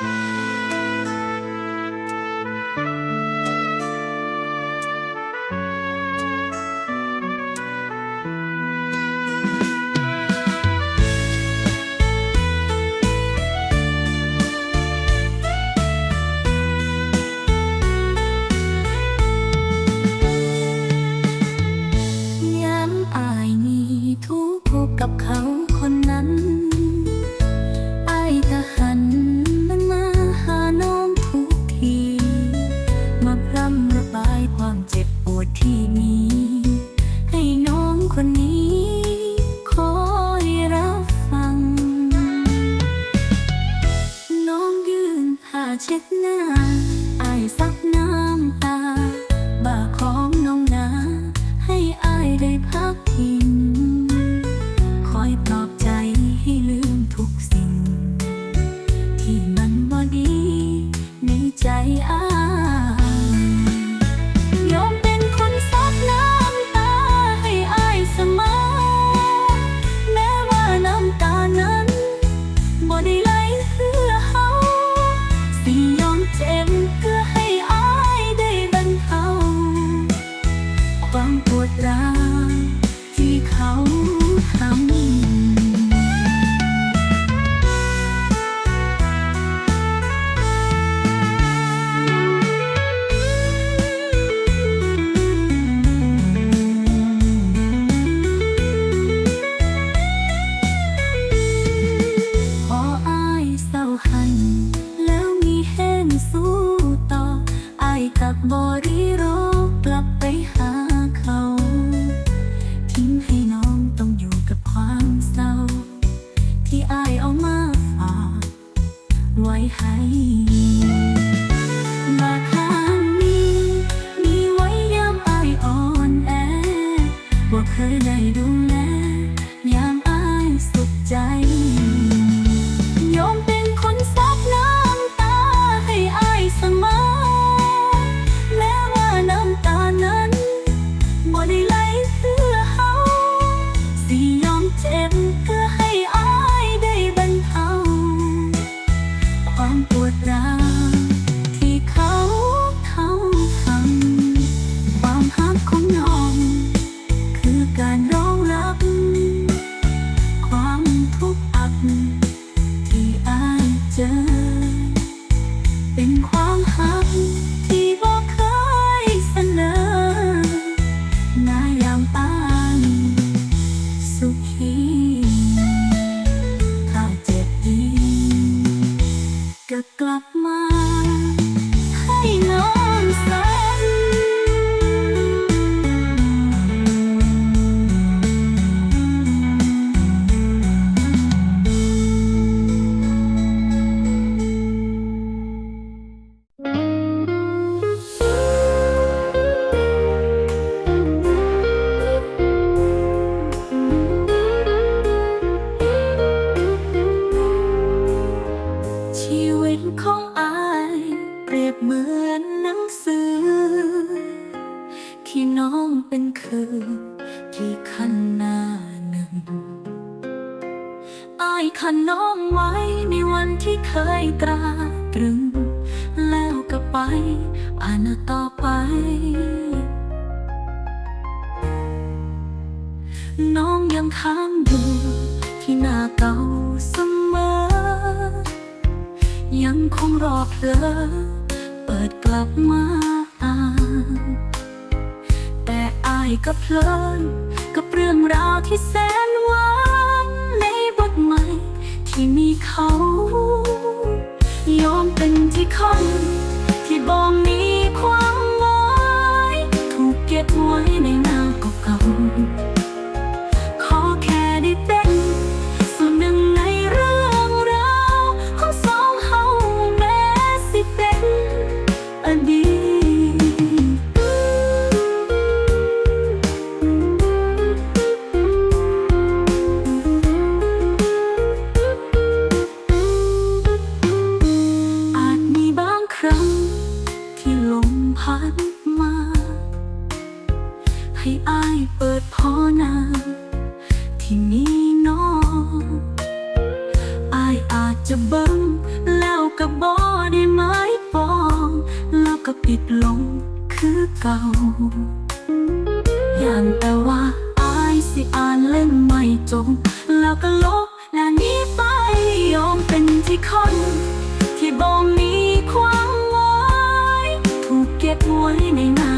Música ผ่านต่อไป น้องยังค้างอยู่ที่หน้าเก่าเสมอ ยังคงรอเธอเปิดกลับมาอ่านแต่อายก็เพลินกับเรื่องราวที่แสนหวานในบทใหม่ที่มีเขา ยอมเป็นที่คอน บองมีความงไว้ถูกเก็บไว้ในนั้น ติดลงคือเก่า อย่างแต่ว่าอายสิอ่านเล่นไม่จบแล้วก็ลบและนี้ไปยอมเป็นที่คน ที่บ่มีความหมายถูกเก็บไว้ในน้าเก่า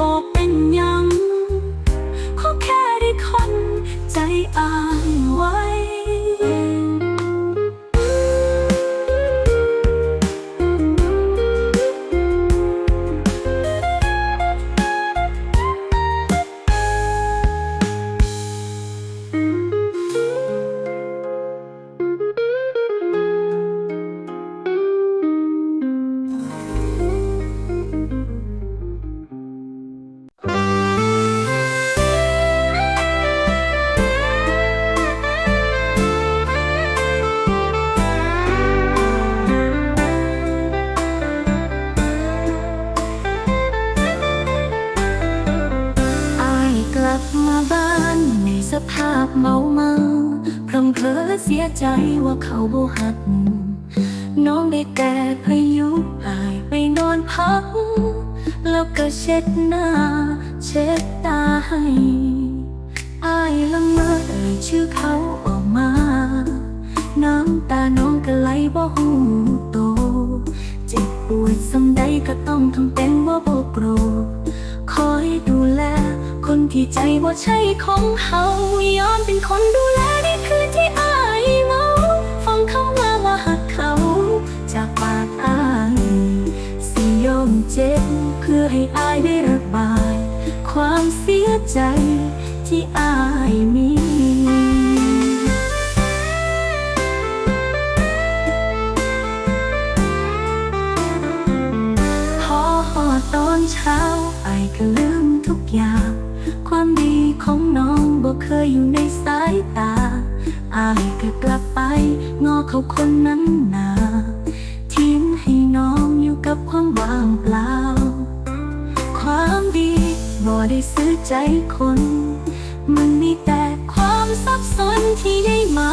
บอก ภาพเมาเมาพรำเพอเสียใจว่าเขาบ่หักน้องได้แต่พยุอายไปนอนพัก แล้วก็เช็ดหน้า เช็ดตาให้อายละเมอเอ่ยชื่อเขาออกมา น้ำตาน้องก็ไหลบ่หูโต เจ็บปวดสำใดก็ต้องทำเป็นว่าบ่โกรธคอยดูแล คนที่ใจว่าใช่ของเฮายอมเป็นคนดูแลในคืนที่อายเมาฟังเขามาว่าหักเขา จากปากอายสิยอมเจ็บเพื่อให้อายได้ระบาย ความเสียใจที่อายมีพอตอนเช้าไอก็ลืมทุกอย่าง เคยอยู่ในสายตา อายก็กลับไปงอเขาคนนั้นนาทิ้งให้น้องอยู่กับความว่างเปล่า ความดีบ่ได้ซื้อใจคน มันมีแต่ความสับสนที่ได้มา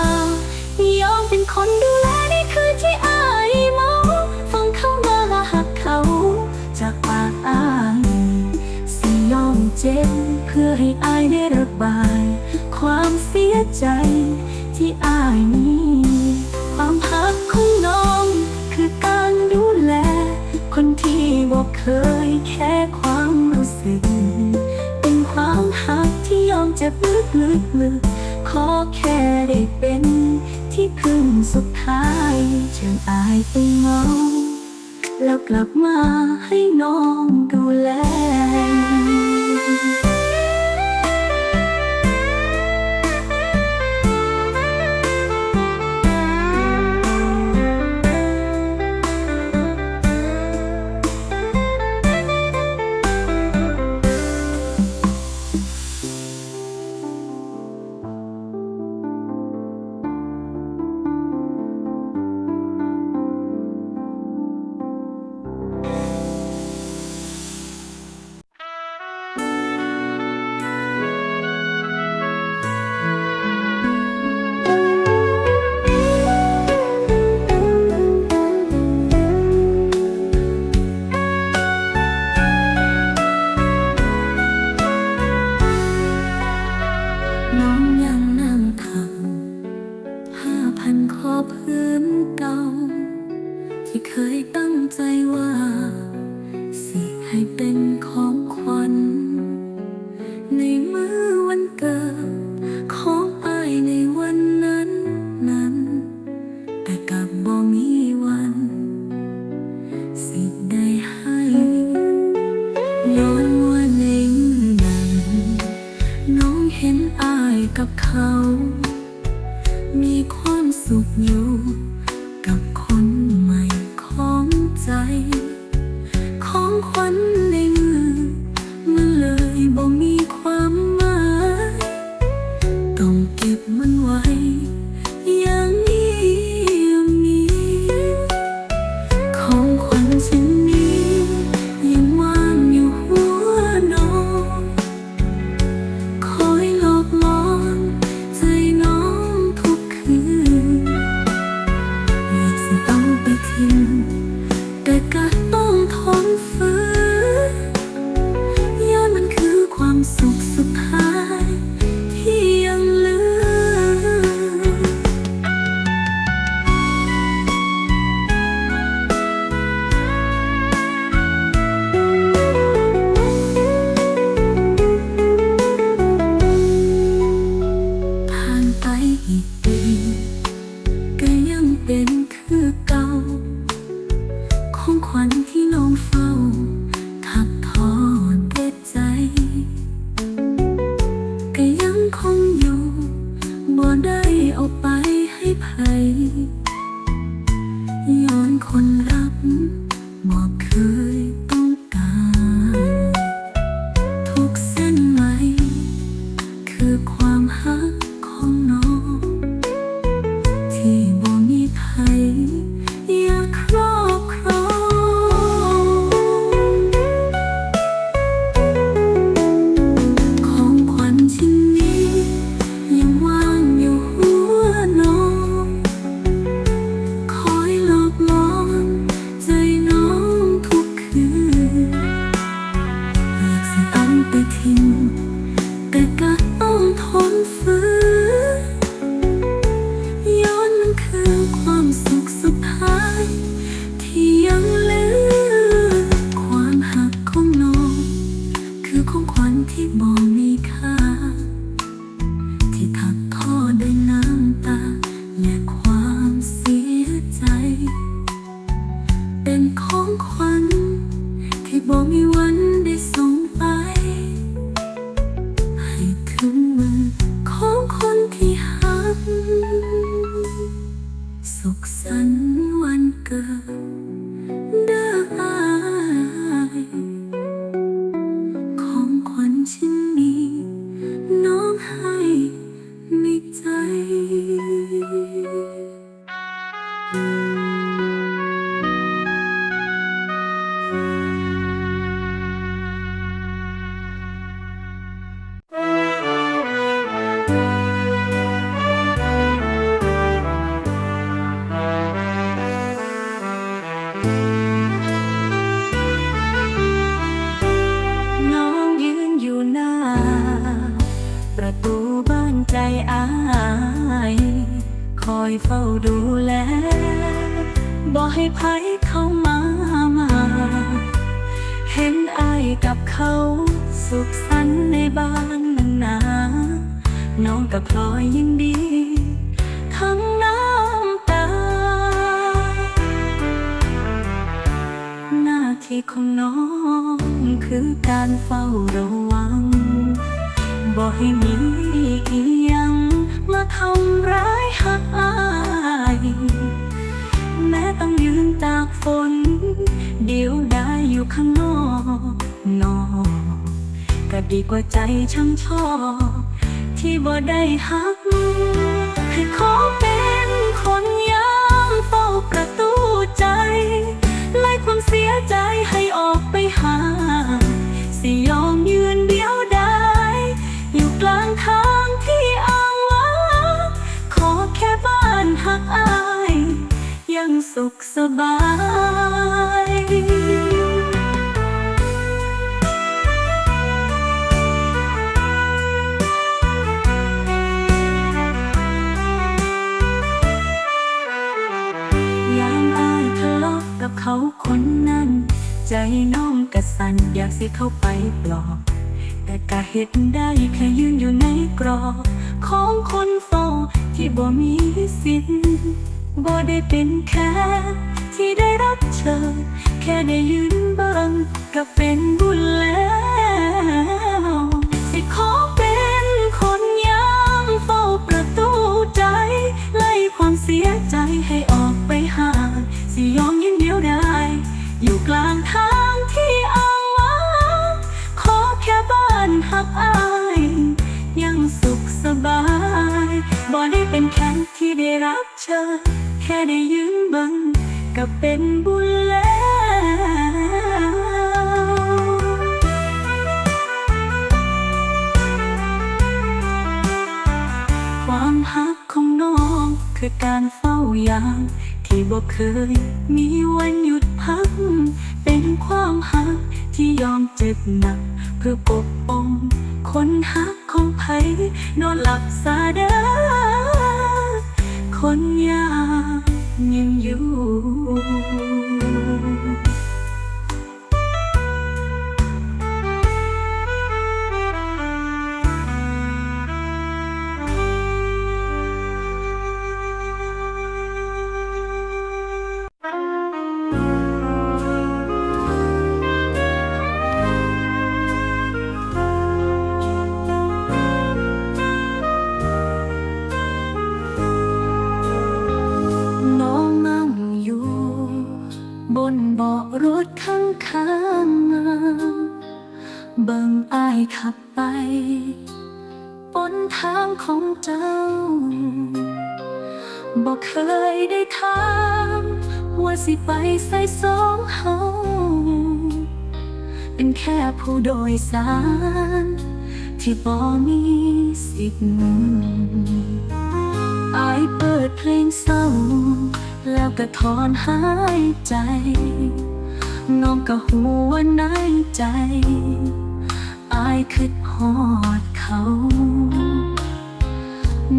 ใจที่อายมีความพักของน้อง คือการดูแล คนที่บอกเคยแค่ความรู้สึก เป็นความหักที่ยอมเจ็บลึกลึกลึกขอแค่ได้เป็นที่พึ่งสุดท้ายเชิญอายไปเงาแล้วกลับมาให้น้องดูแล เป็นของ ที่บอกมีค่า น้องกับพลอยยินดี ทั้งน้ำตา หน้าที่ของน้องคือการเฝ้าระวัง บอกให้มีอียังมาทำร้ายหักอายแม้ต้องยืนตากฝน เดี๋ยวได้อยู่ข้างนอกนอกก็ดีกว่าใจช่างชอบ ที่บ่ได้หัก ให้ขอเป็นคนยามเฝ้าประตูใจไล่ความเสียใจให้ออกไปห่างสิยอมยืนเดียวได้ อยู่กลางทางที่อ้างว้างขอแค่บ้านหักอาย ยังสุขสบายย เขาคนนั้น ใจน้องกระสันอยากสิเข้าไปปลอบ แต่กะเห็นได้แค่ยืนอยู่ในกรอบของคนเฝ้าที่บ่มีสิทธิ์บ่ได้เป็นแค่ที่ได้รับเชิญแค่ได้ยืนเบิงก็เป็นบุญแล้วสิขอเป็นคนยามเฝ้าประตูใจ ไล่ความเสียใจให้ออก รับเชิญแค่ได้ยืมบังก็เป็นบุญแล้วความหักของน้องคือการเฝ้ายามที่บอกเคยมี เป็นแค่ผู้โดยสาร ที่บ่มีสิทธิ์อายเปิดเพลงเศร้า แล้วก็ถอนหายใจ น้องก็หัวในใจ อายคิดฮอดเขา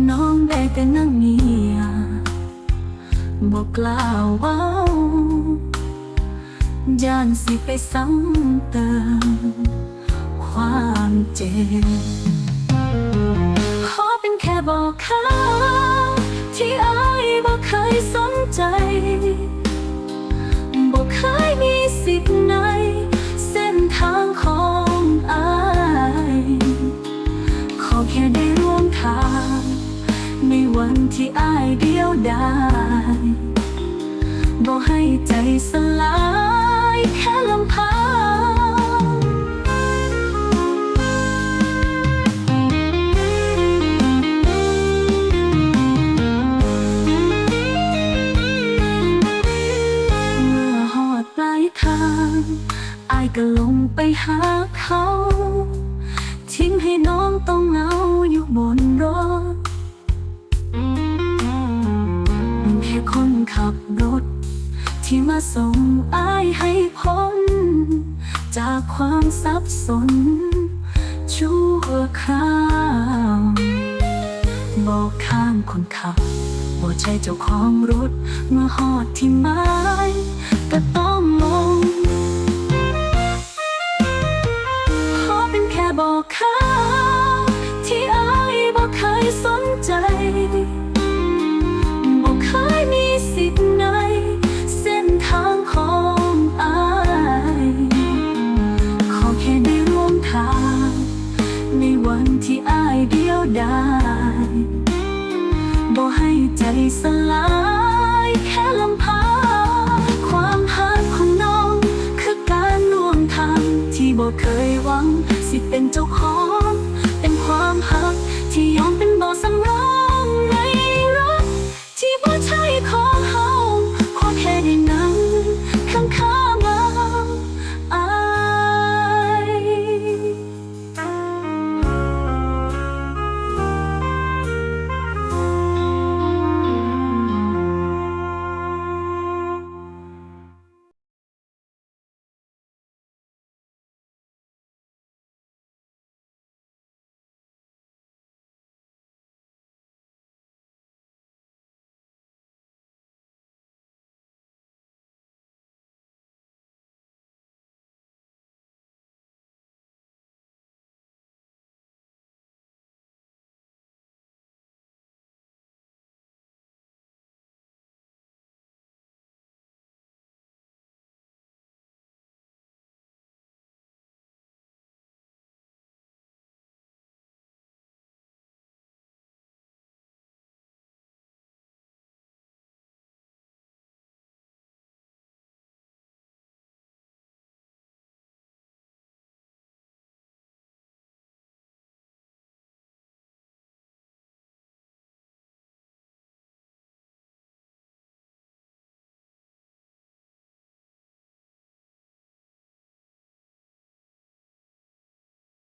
น้องได้แต่นั่งเงียบบอกกล่าวเว่า ย่านสิไปซ้ำเติม ความเจ็บขอเป็นแค่บอกเขาที่อายบอกเคยสนใจบอกเคยมีสิทธิ์ใน เส้นทางของอายขอแค่ได้ร่วมทาง ในวันที่อายเดียวดายบอกให้ใจสลาย เมื่อหอดปลายาอายก็ลงไปหาเขา ทิ้งให้น้องต้องเหงาอยู่บนรถแค่คนขับรถ ที่มาส่งอายให้พ้น จากความสับสน ชั่วคราวบอกข้างคนขับบ่ใช่เจ้าของรถเมื่อหอดที่ไม้ะต่ต Thì.